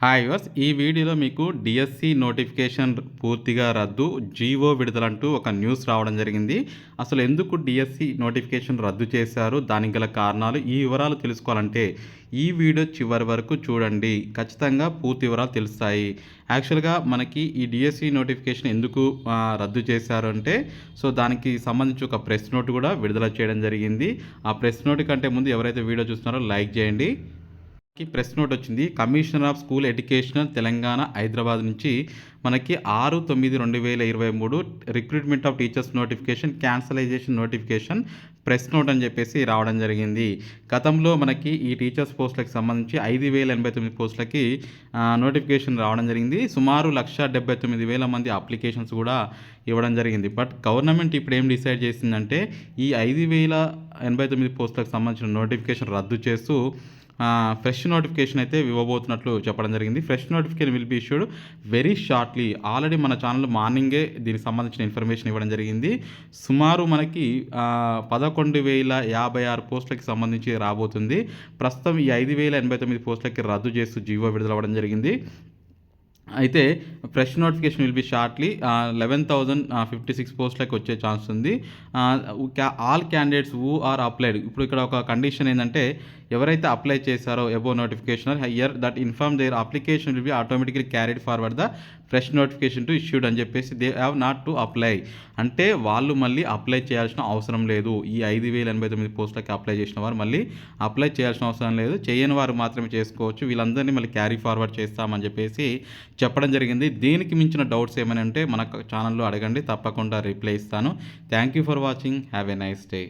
Hi verse ఈ వీడియోలో మీకు డిఎస్సి నోటిఫికేషన్ పూర్తిగా రద్దు జీవో విడుదలంటూ ఒక న్యూస్ రావడం జరిగింది. అసలు ఎందుకు డిఎస్సి నోటిఫికేషన్ రద్దు చేశారు? దానికి గల కారణాలు ఈ వివరాలు తెలుసుకోవాలంటే ఈ వీడియో చివరి వరకు చూడండి. ఖచ్చితంగా పూర్తి వివరాలు తెలుస్తాయి. యాక్చువల్గా మనకి ఈ డిఎస్సి నోటిఫికేషన్ ఎందుకు రద్దు చేశారు అంటే సో దానికి సంబంధించి ఒక ప్రెస్ నోట్ కూడా విడుదల చేయడం జరిగింది. ఆ ప్రెస్ నోట్ కంటే ముందు ఎవరైతే వీడియో చూస్తున్నారో లైక్ చేయండి. కి ప్రెస్ నోట్ వచ్చింది. Commissioner of school education Telangana Hyderabad నుంచి మనకి ఆరు తొమ్మిది రెండు వేల ఇరవై మూడు recruitment of teachers notification cancellation notification press note అని చెప్పేసి రావడం జరిగింది. గతంలో మనకి ఈ టీచర్స్ పోస్టులకు సంబంధించి ఐదు వేల ఎనభై తొమ్మిది పోస్టులకి నోటిఫికేషన్ రావడం జరిగింది. సుమారు లక్ష డెబ్బై తొమ్మిది వేల మంది అప్లికేషన్స్ కూడా ఇవ్వడం జరిగింది. బట్ గవర్నమెంట్ ఇప్పుడు ఏం డిసైడ్ చేసిందంటే ఈ ఐదు వేల ఎనభై తొమ్మిది పోస్టులకు సంబంధించిన నోటిఫికేషన్ రద్దు చేస్తూ ఫ్రెష్ నోటిఫికేషన్ అయితే ఇవ్వబోతున్నట్లు చెప్పడం జరిగింది. Fresh notification will be issued very shortly. Already మన ఛానల్ మార్నింగే దీనికి సంబంధించిన ఇన్ఫర్మేషన్ ఇవ్వడం జరిగింది. సుమారు మనకి పదకొండు వేల యాభై ఆరు పోస్టులకి సంబంధించి రాబోతుంది. ప్రస్తుతం ఈ ఐదు వేల ఎనభై తొమ్మిది పోస్టులకి రద్దు చేస్తూ జీవో విడుదలవ్వడం జరిగింది. అయితే fresh notification will be shortly eleven thousand fifty six పోస్ట్లకు వచ్చే ఛాన్స్ ఉంది. All candidates who are applied ఇప్పుడు ఇక్కడ ఒక కండిషన్ ఏంటంటే ఎవరైతే అప్లై చేశారో above notification higher that inform their application will be automatically carried forward the fresh notification to issued అని చెప్పేసి they have not to apply అంటే వాళ్ళు మళ్ళీ అప్లై చేయాల్సిన అవసరం లేదు. ఈ ఐదు వేల ఎనభై తొమ్మిది పోస్టులకి అప్లై చేసిన వారు మళ్ళీ అప్లై చేయాల్సిన అవసరం లేదు. చేయని వారు మాత్రమే చేసుకోవచ్చు. వీళ్ళందరినీ మళ్ళీ క్యారీ ఫార్వర్డ్ చేస్తామని చెప్పేసి చెప్పడం జరిగింది. దీనికి మించిన డౌట్స్ ఏమైనా ఉంటే మన ఛానల్లో అడగండి. తప్పకుండా రిప్లై ఇస్తాను. Thank you for watching. Have a nice day.